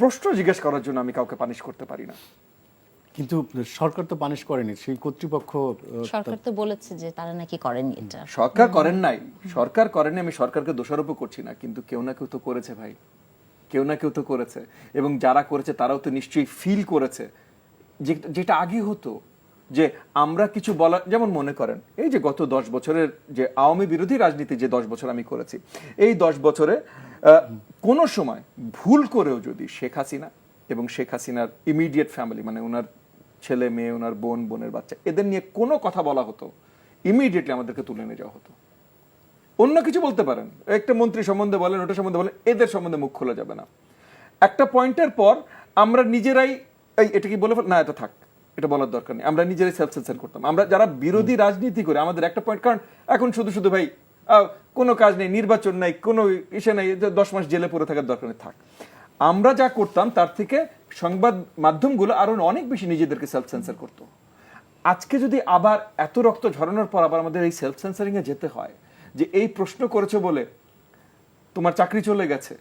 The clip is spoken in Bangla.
প্রশ্ন জিজ্ঞেস করার জন্য আমি কাউকে পানিশ করতে পারি না। কিন্তু সরকার তো পানিশ করেনি সেই কর্তৃপক্ষ সরকার তো বলেছে যে তারা নাকি করেনি এটা। সরকার করেন নাই সরকার করেনি আমি সরকারকে দোষারোপও করছি না কিন্তু কেউ না কেউ তো করেছে ভাই। কেউ না কেউ তো করেছে এবং যারা করেছে তারাও তো নিশ্চয়ই ফিল করেছে। যে- যেটা আগে হতো যে আমরা কিছু বলা যেমন মনে করেন এই যে গত দশ বছরের যে আওয়ামী বিরোধী রাজনীতি যে দশ বছর আমি করেছি এই দশ বছরে আহ, কোনো সময় ভুল করেও যদি শেখ হাসিনা এবং শেখ হাসিনার ইমিডিয়েট ফ্যামিলি মানে ওনার ছেলে মেয়ে ওনার বোন বোনের বাচ্চা এদের নিয়ে কোনো কথা বলা হতো ইমিডিয়েটলি আমাদেরকে তুলে নিয়ে যাওয়া হতো। অন্য কিছু বলতে পারেন। একটা মন্ত্রী সম্বন্ধে বলেন ওটা সম্বন্ধে বলেন এদের সম্বন্ধে মুখ খোলা যাবে না। একটা পয়েন্টের পর আমরা নিজেরাই এই এটা কি বলে না এটা থাক এটা বলার দরকার নেই। আমরা নিজেরাই সেলফ সেন্সার করতাম। আমরা যারা বিরোধী রাজনীতি করে আমাদের একটা পয়েন্ট কারণ এখন শুধু শুধু ভাই কোনো কাজ নেই, নির্বাচন নাই, কোনো ইসে নাই দশ মাস জেলে পড়ে থাকার দরকার নেই, থাক। আমরা যা করতাম, তার থেকে সংবাদ মাধ্যমগুলো আরও অনেক বেশি নিজেদেরকে সেলফ সেন্সার করতো। আজকে যদি আবার এত রক্ত ঝরানোর পর আবার আমাদের এই সেলফ সেন্সারিংয়ে যেতে হয়, যে এই প্রশ্ন করেছে বলে তোমার চাকরি চলে গেছে